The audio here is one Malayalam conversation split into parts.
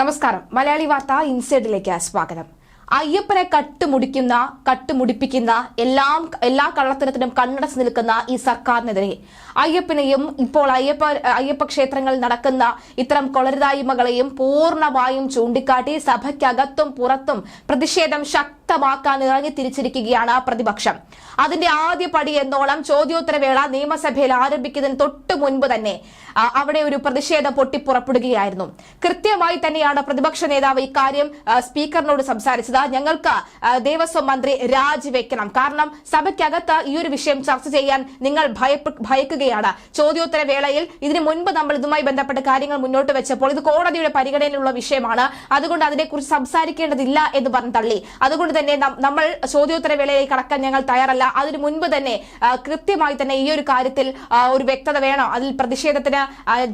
നമസ്കാരം. മലയാളി വാർത്ത ഇൻസൈഡിലേക്ക് സ്വാഗതം. അയ്യപ്പനെ കട്ടുമുടിക്കുന്ന കട്ടുമുടിപ്പിക്കുന്ന എല്ലാം എല്ലാ കള്ളത്തരത്തിനും കണ്ണടച്ച് നിൽക്കുന്ന ഈ സർക്കാരിനെതിരെ അയ്യപ്പനെയും ഇപ്പോൾ അയ്യപ്പ അയ്യപ്പ ക്ഷേത്രങ്ങളിൽ നടക്കുന്ന ഇത്തരം കൊളരുതായ്മകളെയും പൂർണമായും ചൂണ്ടിക്കാട്ടി സഭയ്ക്കകത്തും പുറത്തും പ്രതിഷേധം ശക്തമാക്കാൻ ഇറങ്ങി തിരിച്ചിരിക്കുകയാണ് പ്രതിപക്ഷം. അതിന്റെ ആദ്യ പടി എന്നോളം ചോദ്യോത്തരവേള നിയമസഭയിൽ ആരംഭിക്കുന്നതിന് തൊട്ട് മുൻപ് തന്നെ അവിടെ ഒരു പ്രതിഷേധം പൊട്ടിപ്പുറപ്പെടുകയായിരുന്നു. കൃത്യമായി തന്നെയാണ് പ്രതിപക്ഷ നേതാവ് ഇക്കാര്യം സ്പീക്കറിനോട് സംസാരിച്ചത്. ഞങ്ങൾക്ക് ദേവസ്വം മന്ത്രി രാജിവെക്കണം. കാരണം സഭയ്ക്കകത്ത് ഈ ഒരു വിഷയം ചർച്ച ചെയ്യാൻ നിങ്ങൾ ഭയക്കുകയാണ്. ചോദ്യോത്തര വേളയിൽ ഇതിനു മുൻപ് നമ്മൾ ഇതുമായി ബന്ധപ്പെട്ട കാര്യങ്ങൾ മുന്നോട്ട് വെച്ചപ്പോൾ ഇത് കോടതിയുടെ പരിഗണനയിലുള്ള വിഷയമാണ്. അതുകൊണ്ട് അതിനെക്കുറിച്ച് സംസാരിക്കേണ്ടതില്ല എന്ന് പറഞ്ഞ് തള്ളി. അതുകൊണ്ട് തന്നെ നമ്മൾ ചോദ്യോത്തര വേളയിലേക്ക് കടക്കാൻ ഞങ്ങൾ തയ്യാറല്ല. അതിനു മുൻപ് തന്നെ കൃത്യമായി തന്നെ ഈ ഒരു കാര്യത്തിൽ ഒരു വ്യക്തത വേണം. അതിൽ പ്രതിഷേധത്തിന്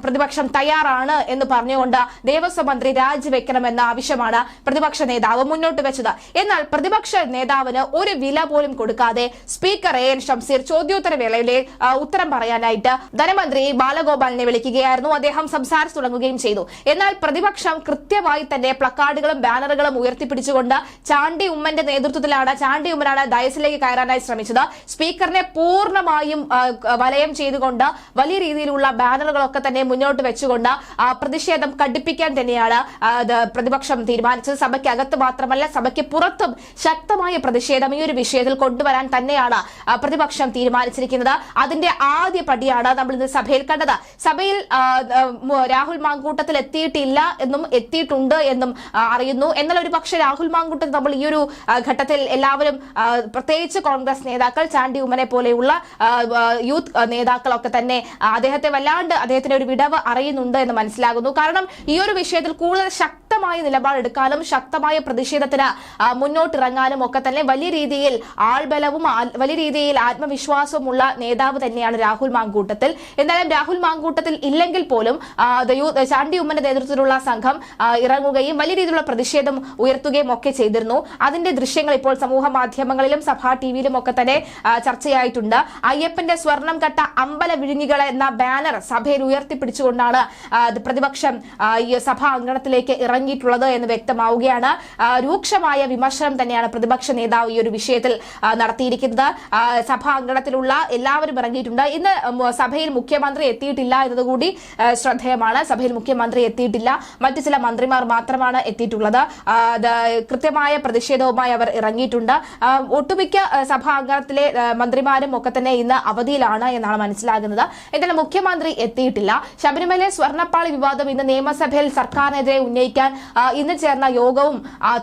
പ്രതിപക്ഷം തയ്യാറാണ് എന്ന് പറഞ്ഞുകൊണ്ട് ദേവസ്വം മന്ത്രി രാജിവെക്കണമെന്ന ആവശ്യമാണ് പ്രതിപക്ഷ നേതാവ് മുന്നോട്ട് വെച്ചത്. എന്നാൽ പ്രതിപക്ഷ നേതാവിന് ഒരു വില പോലും കൊടുക്കാതെ സ്പീക്കർ എ എൻ ഷംസീർ ചോദ്യോത്തര വേളയിലെ ഉത്തരം പറയാനായിട്ട് ധനമന്ത്രി ബാലഗോപാലിനെ വിളിക്കുകയായിരുന്നു. അദ്ദേഹം സംസാരിച്ചു തുടങ്ങുകയും ചെയ്തു. എന്നാൽ പ്രതിപക്ഷം കൃത്യമായി തന്നെ പ്ലക്കാർഡുകളും ബാനറുകളും ഉയർത്തിപ്പിടിച്ചുകൊണ്ട് ചാണ്ടി ഉമ്മന്റെ നേതൃത്വത്തിലാണ് ചാണ്ടി ഉമ്മനാണ് ഡയസിലേക്ക് കയറാനായി ശ്രമിച്ചത്. സ്പീക്കറിനെ പൂർണമായും വലയം ചെയ്തുകൊണ്ട് വലിയ രീതിയിലുള്ള ബാനറുകളൊക്കെ തന്നെ മുന്നോട്ട് വെച്ചുകൊണ്ട് പ്രതിഷേധം കടുപ്പിക്കാൻ തന്നെയാണ് പ്രതിപക്ഷം തീരുമാനിച്ചത്. സഭയ്ക്കകത്ത് മാത്രമല്ല സഭയ്ക്ക് പുറത്തും ശക്തമായ പ്രതിഷേധം ഈ ഒരു വിഷയത്തിൽ കൊണ്ടുവരാൻ തന്നെയാണ് പ്രതിപക്ഷം തീരുമാനിച്ചിരിക്കുന്നത്. അതിന്റെ ആദ്യ പടിയാണ് നമ്മൾ ഇന്ന് സഭയിൽ കണ്ടത്. സഭയിൽ രാഹുൽ മാങ്കൂട്ടത്തിൽ എത്തിയിട്ടില്ല എന്നും എത്തിയിട്ടുണ്ട് എന്നും അറിയുന്നു. എന്നാൽ ഒരു പക്ഷേ രാഹുൽ മാങ്കൂട്ടം നമ്മൾ ഈ ഒരു ഘട്ടത്തിൽ എല്ലാവരും പ്രത്യേകിച്ച് കോൺഗ്രസ് നേതാക്കൾ ചാണ്ടി ഉമ്മനെ പോലെയുള്ള യൂത്ത് നേതാക്കളൊക്കെ തന്നെ അദ്ദേഹത്തെ വല്ലാണ്ട് അദ്ദേഹത്തിന്റെ ഒരു വിടവ് അറിയുന്നുണ്ട് എന്ന് മനസ്സിലാകുന്നു. കാരണം ഈ ഒരു വിഷയത്തിൽ കൂടുതൽ ശക്തമായ നിലപാടെടുക്കാനും ശക്തമായ പ്രതിഷേധത്തിന് മുന്നോട്ടിറങ്ങാനും ഒക്കെ തന്നെ വലിയ രീതിയിൽ ആൾബലവും വലിയ രീതിയിൽ ആത്മവിശ്വാസവുമുള്ള നേതാവ് തന്നെയാണ് രാഹുൽ മാങ്കൂട്ടത്തിൽ. എന്തായാലും രാഹുൽ മാങ്കൂട്ടത്തിൽ ഇല്ലെങ്കിൽ പോലും ചാണ്ടി ഉമ്മന്റെ നേതൃത്വത്തിലുള്ള സംഘം ഇറങ്ങുകയും വലിയ രീതിയിലുള്ള പ്രതിഷേധം ഉയർത്തുകയും ഒക്കെ ചെയ്തിരുന്നു. അതിന്റെ ദൃശ്യങ്ങൾ ഇപ്പോൾ സമൂഹ മാധ്യമങ്ങളിലും സഭാ ടിവിയിലും ഒക്കെ തന്നെ ചർച്ചയായിട്ടുണ്ട്. അയ്യപ്പന്റെ സ്വർണം കട്ട അമ്പല വിഴുങ്ങികൾ എന്ന ബാനർ സഭയിൽ ഉയർത്തിപ്പിടിച്ചുകൊണ്ടാണ് പ്രതിപക്ഷം സഭാ അങ്കണത്തിലേക്ക് ഇറങ്ങിയിട്ടുള്ളത് എന്ന് വ്യക്തമാവുകയാണ്. രൂക്ഷമായ വിമർശനം തന്നെയാണ് പ്രതിപക്ഷ നേതാവ് ഈ ഒരു വിഷയത്തിൽ നടത്തിയിരിക്കുന്നത്. സഭാംഗണത്തിലുള്ള എല്ലാവരും ഇറങ്ങിയിട്ടുണ്ട്. ഇന്ന് സഭയിൽ മുഖ്യമന്ത്രി എത്തിയിട്ടില്ല എന്നതുകൂടി ശ്രദ്ധേയമാണ്. സഭയിൽ മുഖ്യമന്ത്രി എത്തിയിട്ടില്ല. മറ്റു ചില മന്ത്രിമാർ മാത്രമാണ് എത്തിയിട്ടുള്ളത്. കൃത്യമായ പ്രതിഷേധവുമായി അവർ ഇറങ്ങിയിട്ടുണ്ട്. ഒട്ടുമിക്ക സഭാംഗണത്തിലെ മന്ത്രിമാരും ഒക്കെ തന്നെ ഇന്ന് അവധിയിലാണ് എന്നാണ് മനസ്സിലാകുന്നത്. എന്തായാലും മുഖ്യമന്ത്രി എത്തിയിട്ടില്ല. ശബരിമല സ്വർണപ്പാളി വിവാദം ഇന്ന് നിയമസഭയിൽ സർക്കാരിനെതിരെ ഉന്നയിക്കാൻ ഇന്ന് ചേർന്ന യോഗവും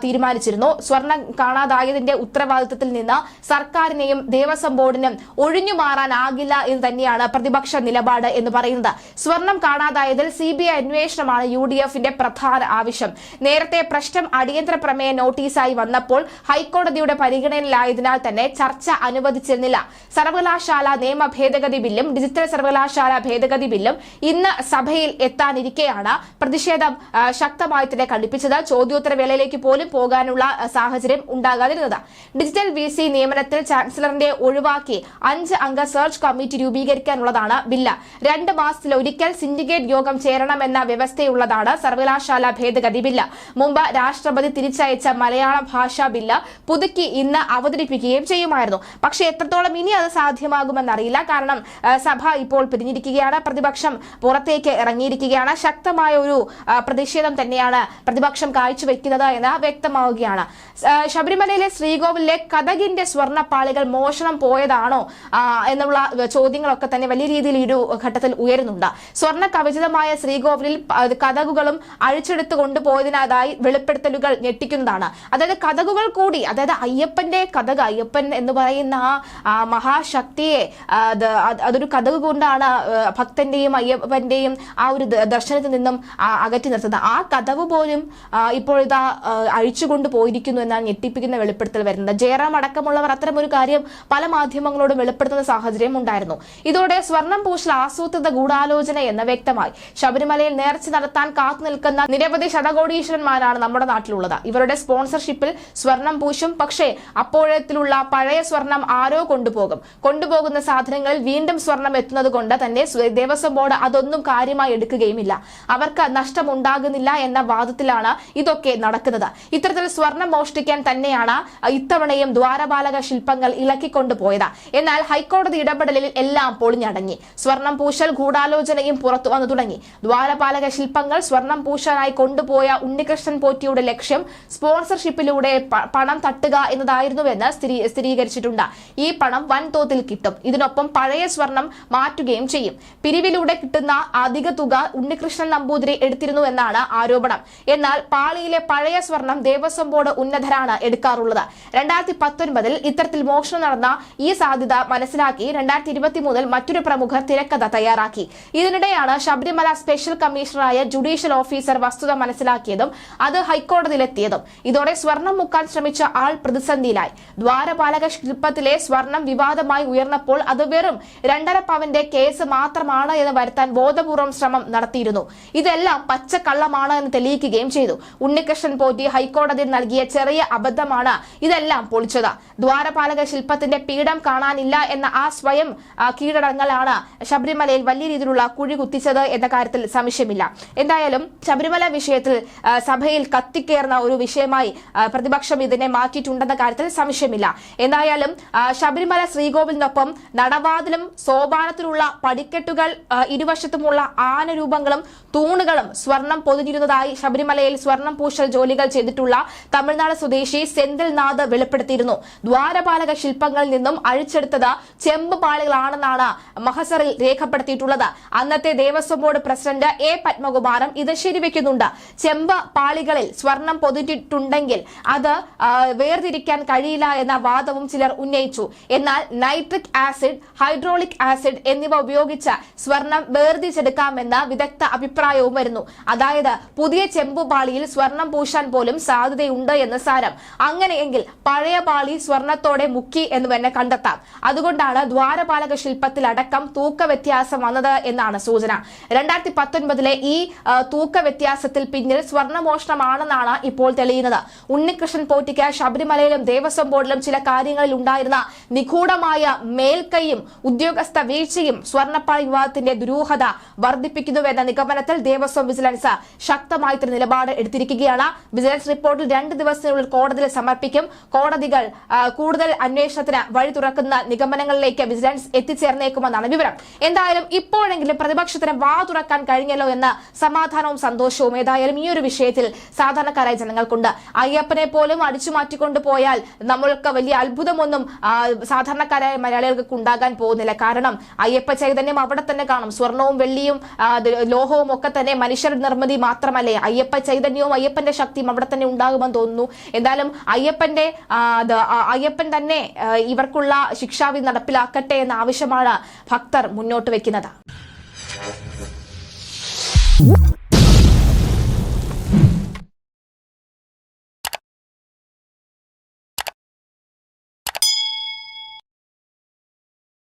തീരുമാനിച്ചിരുന്നു. സ്വർണം കാണാതായതിന്റെ ഉത്തരവാദിത്തത്തിൽ നിന്ന് സർക്കാരിനെയും ദേവസ്വം ബോർഡിനും ഒഴിഞ്ഞു മാറാനാകില്ല എന്ന് തന്നെയാണ് പ്രതിപക്ഷ നിലപാട് എന്ന് പറയുന്നത്. സ്വർണം കാണാതായതിൽ സി ബി ഐ അന്വേഷണമാണ് യു ഡി എഫിന്റെ പ്രധാന ആവശ്യം. നേരത്തെ പ്രശ്നം അടിയന്തര പ്രമേയ നോട്ടീസായി വന്നപ്പോൾ ഹൈക്കോടതിയുടെ പരിഗണനയിലായതിനാൽ തന്നെ ചർച്ച അനുവദിച്ചിരുന്നില്ല. സർവകലാശാല നിയമ ഭേദഗതി ബില്ലും ഡിജിറ്റൽ സർവകലാശാല ഭേദഗതി ബില്ലും ഇന്ന് സഭയിൽ എത്താനിരിക്കെയാണ് പ്രതിഷേധം ശക്തമായി കടുപ്പിച്ചത് ചോദ്യോത്തര ചോദ്യോത്തരവേളയിലേക്ക് പോലും പോകാനുള്ള സാഹചര്യം ഉണ്ടാകാതിരുന്നത്. ഡിജിറ്റൽ വി സി നിയമനത്തിൽ ചാൻസലറിന്റെ ഒഴിവാക്കി അഞ്ച് അംഗ സെർച്ച് കമ്മിറ്റി രൂപീകരിക്കാനുള്ളതാണ് ബില്ല്. രണ്ട് മാസത്തിൽ ഒരിക്കൽ സിൻഡിക്കേറ്റ് യോഗം ചേരണമെന്ന വ്യവസ്ഥയുള്ളതാണ് സർവകലാശാല ഭേദഗതി ബില്ല്. മുമ്പ് രാഷ്ട്രപതി തിരിച്ചയച്ച മലയാള ഭാഷാ ബില്ല് പുതുക്കി ഇന്ന് അവതരിപ്പിക്കുകയും ചെയ്യുമായിരുന്നു. പക്ഷേ എത്രത്തോളം ഇനി അത് സാധ്യമാകുമെന്നറിയില്ല. കാരണം സഭ ഇപ്പോൾ പിരിഞ്ഞിരിക്കുകയാണ് പ്രതിപക്ഷം പുറത്തേക്ക് ഇറങ്ങിയിരിക്കുകയാണ്. ശക്തമായ ഒരു പ്രതിഷേധം തന്നെയാണ് പ്രതിപക്ഷം കാഴ്ചവെക്കുന്നത് എന്ന് വ്യക്തമാവുകയാണ്. ശബരിമലയിലെ ശ്രീകോവിലെ കഥകിന്റെ സ്വർണപ്പാളികൾ മോഷണം പോയതാണോ എന്നുള്ള ചോദ്യങ്ങളൊക്കെ തന്നെ വലിയ രീതിയിൽ ഒരു ഘട്ടത്തിൽ ഉയരുന്നുണ്ട്. സ്വർണ കവചിതമായ ശ്രീകോവിലിൽ കഥകുകളും അഴിച്ചെടുത്ത് കൊണ്ടുപോയതിനായി വെളിപ്പെടുത്തലുകൾ ഞെട്ടിക്കുന്നതാണ്. അതായത് കഥകുകൾ കൂടി അതായത് അയ്യപ്പന്റെ കഥക അയ്യപ്പൻ എന്ന് പറയുന്ന ആ, മഹാശക്തിയെ അതൊരു കഥക് കൊണ്ടാണ് ഭക്തന്റെയും അയ്യപ്പന്റെയും ആ ഒരു ദർശനത്തിൽ നിന്നും അകറ്റി നിർത്തുന്നത്. ആ കഥവ് പോലും ഇപ്പോൾ ഇതാ അഴിച്ചുകൊണ്ട് പോയിരിക്കുന്നു എന്നാണ് ഞെട്ടിപ്പിക്കുന്ന വെളിപ്പെടുത്തൽ വരുന്നത്. ജയറാം അടക്കമുള്ളവർ അത്തരം ഒരു കാര്യം പല മാധ്യമങ്ങളോടും വെളിപ്പെടുത്തുന്ന സാഹചര്യം ഉണ്ടായിരുന്നു. ഇതോടെ സ്വർണം പൂശൽ ആസൂത്രിത ഗൂഢാലോചന എന്ന് വ്യക്തമായി. ശബരിമലയിൽ നേർച്ച നടത്താൻ കാത്തു നിൽക്കുന്ന നിരവധി ശതകോടീശ്വരന്മാരാണ് നമ്മുടെ നാട്ടിലുള്ളത്. ഇവരുടെ സ്പോൺസർഷിപ്പിൽ സ്വർണം പൂശും പക്ഷേ അപ്പോഴത്തിലുള്ള പഴയ സ്വർണം ആരോ കൊണ്ടുപോകും. കൊണ്ടുപോകുന്ന സാധനങ്ങളിൽ വീണ്ടും സ്വർണം എത്തുന്നത് കൊണ്ട് തന്നെ സ്വ- ദേവസ്വം ബോർഡ് അതൊന്നും കാര്യമായി എടുക്കുകയുമില്ല. അവർക്ക് നഷ്ടമുണ്ടാകുന്നില്ല എന്ന വാദ വാദത്തിലാണ് ഇതൊക്കെ നടക്കുന്നത്. ഇത്തരത്തിൽ സ്വർണം മോഷ്ടിക്കാൻ തന്നെയാണ് ഇത്തവണയും ദ്വാരപാലക ശില്പങ്ങൾ ഇളക്കിക്കൊണ്ടുപോയത്. എന്നാൽ ഹൈക്കോടതി ഇടപെടലിൽ എല്ലാം പൊളിഞ്ഞടങ്ങി. സ്വർണം പൂശൽ ഗൂഢാലോചനയും പുറത്തു വന്നു തുടങ്ങി. ദ്വാരപാലക ശില്പങ്ങൾ സ്വർണം പൂശാനായി കൊണ്ടുപോയ ഉണ്ണികൃഷ്ണൻ പോറ്റിയുടെ ലക്ഷ്യം സ്പോൺസർഷിപ്പിലൂടെ പണം തട്ടുക എന്നതായിരുന്നുവെന്ന് സ്ഥിരീ- സ്ഥിരീകരിച്ചിട്ടുണ്ട്. ഈ പണം വൻതോതിൽ കിട്ടും. ഇതിനൊപ്പം പഴയ സ്വർണം മാറ്റുകയും ചെയ്യും. പിരിവിലൂടെ കിട്ടുന്ന അധിക തുക ഉണ്ണികൃഷ്ണൻ നമ്പൂതിരി എടുത്തിരുന്നു എന്നാണ് ആരോപണം. എന്നാൽ പാളിയിലെ പഴയ സ്വർണം ദേവസ്വം ബോർഡ് ഉന്നതരാണ് എടുക്കാറുള്ളത്. രണ്ടായിരത്തി പത്തൊൻപതിൽ ഇത്തരത്തിൽ മോഷണം നടന്ന ഈ സാധ്യത മനസ്സിലാക്കി രണ്ടായിരത്തി ഇരുപത്തി മൂന്നിൽ മറ്റൊരു പ്രമുഖർ തിരക്കഥ തയ്യാറാക്കി. ഇതിനിടെയാണ് ശബരിമല സ്പെഷ്യൽ കമ്മീഷണറായ ജുഡീഷ്യൽ ഓഫീസർ വസ്തുത മനസ്സിലാക്കിയതും അത് ഹൈക്കോടതിയിലെത്തിയതും. ഇതോടെ സ്വർണം മുക്കാൻ ശ്രമിച്ച ആൾ പ്രതിസന്ധിയിലായി. ദ്വാരപാലക ശില്പത്തിലെ സ്വർണം വിവാദമായി ഉയർന്നപ്പോൾ അത് വെറും രണ്ടര പവന്റെ കേസ് മാത്രമാണ് എന്ന് വരുത്താൻ ബോധപൂർവം ശ്രമം നടത്തിയിരുന്നു. ഇതെല്ലാം പച്ചക്കള്ളമാണ് എന്ന് തെളിയിക്കുകയും ചെയ്തു. ഉണ്ണികൃഷ്ണൻ പോറ്റി ഹൈക്കോടതിയിൽ നൽകിയ ചെറിയ അബദ്ധമാണ് ഇതെല്ലാം പൊളിച്ചത്. ദ്വാരപാലക ശില്പത്തിന്റെ പീഠം കാണാനില്ല എന്ന ആ സ്വയം കീഴടങ്ങളാണ് ശബരിമലയിൽ വലിയ രീതിയിലുള്ള കുഴി കുത്തിച്ചത് എന്ന കാര്യത്തിൽ സംശയമില്ല. എന്തായാലും ശബരിമല വിഷയത്തിൽ സഭയിൽ കത്തിക്കേറുന്ന ഒരു വിഷയമായി പ്രതിപക്ഷം ഇതിനെ മാറ്റിയിട്ടുണ്ടെന്ന കാര്യത്തിൽ സംശയമില്ല. എന്തായാലും ശബരിമല ശ്രീകോവിലിനൊപ്പം നടവാതിലും സോപാനത്തിലുള്ള പടിക്കെട്ടുകൾ ഇരുവശത്തുമുള്ള ആനരൂപങ്ങളും തൂണുകളും സ്വർണം പൊതിഞ്ഞിരുന്നതായി ശബരിമലയിൽ സ്വർണം പൂശൽ ജോലികൾ ചെയ്തിട്ടുള്ള തമിഴ്നാട് സ്വദേശി സെന്തിൽ നാഥ് വെളിപ്പെടുത്തിയിരുന്നു. ദ്വാരപാലക ശില്പങ്ങളിൽ നിന്നും അഴിച്ചെടുത്തത് ചെമ്പ് പാളികളാണെന്നാണ് മഹസറിൽ രേഖപ്പെടുത്തിയിട്ടുള്ളത്. അന്നത്തെ ദേവസ്വം ബോർഡ് പ്രസിഡന്റ് എ പത്മകുമാറും ഇത് ശരിവെക്കുന്നുണ്ട്. ചെമ്പ് പാളികളിൽ സ്വർണം പൊതിഞ്ഞിട്ടുണ്ടെങ്കിൽ അത് വേർതിരിക്കാൻ കഴിയില്ല എന്ന വാദവും ചിലർ ഉന്നയിച്ചു. എന്നാൽ നൈട്രിക് ആസിഡ് ഹൈഡ്രോളിക് ആസിഡ് എന്നിവ ഉപയോഗിച്ച് സ്വർണം വേർതിരിച്ചെടുക്കാമെന്ന വിദഗ്ധ അഭിപ്രായവും വരുന്നു. അതായത് പുതിയ ചെമ്പുപാളിയിൽ സ്വർണം പൂശാൻ പോലും സാധ്യതയുണ്ട് എന്ന് സാരം. അങ്ങനെയെങ്കിൽ പഴയ പാളി സ്വർണത്തോടെ മുക്കി എന്ന് തന്നെ കണ്ടെത്താം. അതുകൊണ്ടാണ് ദ്വാരപാലക ശില്പത്തിൽ അടക്കം തൂക്ക വ്യത്യാസം വന്നത് എന്നാണ് സൂചന. രണ്ടായിരത്തി പത്തൊൻപതിലെ ഈ തൂക്ക വ്യത്യാസത്തിൽ പിന്നിൽ സ്വർണമോഷണമാണെന്നാണ് ഇപ്പോൾ തെളിയുന്നത്. ഉണ്ണികൃഷ്ണൻ പോറ്റിക്ക് ശബരിമലയിലും ദേവസ്വം ബോർഡിലും ചില കാര്യങ്ങളിൽ ഉണ്ടായിരുന്ന നിഗൂഢമായ മേൽക്കൈയും ഉദ്യോഗസ്ഥ വീഴ്ചയും സ്വർണപ്പാളി വിവാദത്തിന്റെ ദുരൂഹത വർദ്ധിപ്പിക്കുന്നുവെന്ന നിഗമനത്തിൽ ദേവസ്വം വിജിലൻസ് ശക്തമായ നിലപാട് എടുത്തിരിക്കുകയാണ്. വിജിലൻസ് റിപ്പോർട്ടിൽ രണ്ട് ദിവസത്തിനുള്ളിൽ കോടതിയിൽ സമർപ്പിക്കും. കോടതികൾ കൂടുതൽ അന്വേഷണത്തിന് വഴി തുറക്കുന്ന നിഗമനങ്ങളിലേക്ക് വിജിലൻസ് എത്തിച്ചേർന്നേക്കുമെന്നാണ് വിവരം. എന്തായാലും ഇപ്പോഴെങ്കിലും പ്രതിപക്ഷത്തിന് വാ തുറക്കാൻ കഴിഞ്ഞല്ലോ എന്ന സമാധാനവും സന്തോഷവും ഏതായാലും ഈ ഒരു വിഷയത്തിൽ സാധാരണക്കാരായ ജനങ്ങൾക്കുണ്ട്. അയ്യപ്പനെ പോലും അടിച്ചു മാറ്റിക്കൊണ്ട് പോയാൽ നമ്മൾക്ക് വലിയ അത്ഭുതമൊന്നും സാധാരണക്കാരായ മലയാളികൾക്ക് ഉണ്ടാകാൻ പോകുന്നില്ല. കാരണം അയ്യപ്പ ചൈതന്യം അവിടെ തന്നെ കാണും. സ്വർണവും വെള്ളിയും ലോഹവും ഒക്കെ തന്നെ മനുഷ്യർ നിർമ്മിതി മാത്രമല്ലേ? അയ്യപ്പ ചൈതന്യവും അയ്യപ്പന്റെ ശക്തിയും അവിടെ തന്നെ ഉണ്ടാകുമെന്ന് തോന്നുന്നു. എന്തായാലും അയ്യപ്പന്റെ അയ്യപ്പൻ തന്നെ ഇവർക്കുള്ള ശിക്ഷാവിധി നടപ്പിലാക്കട്ടെ എന്ന ആവശ്യമാണ് ഭക്തർ മുന്നോട്ട് വെക്കുന്നത്.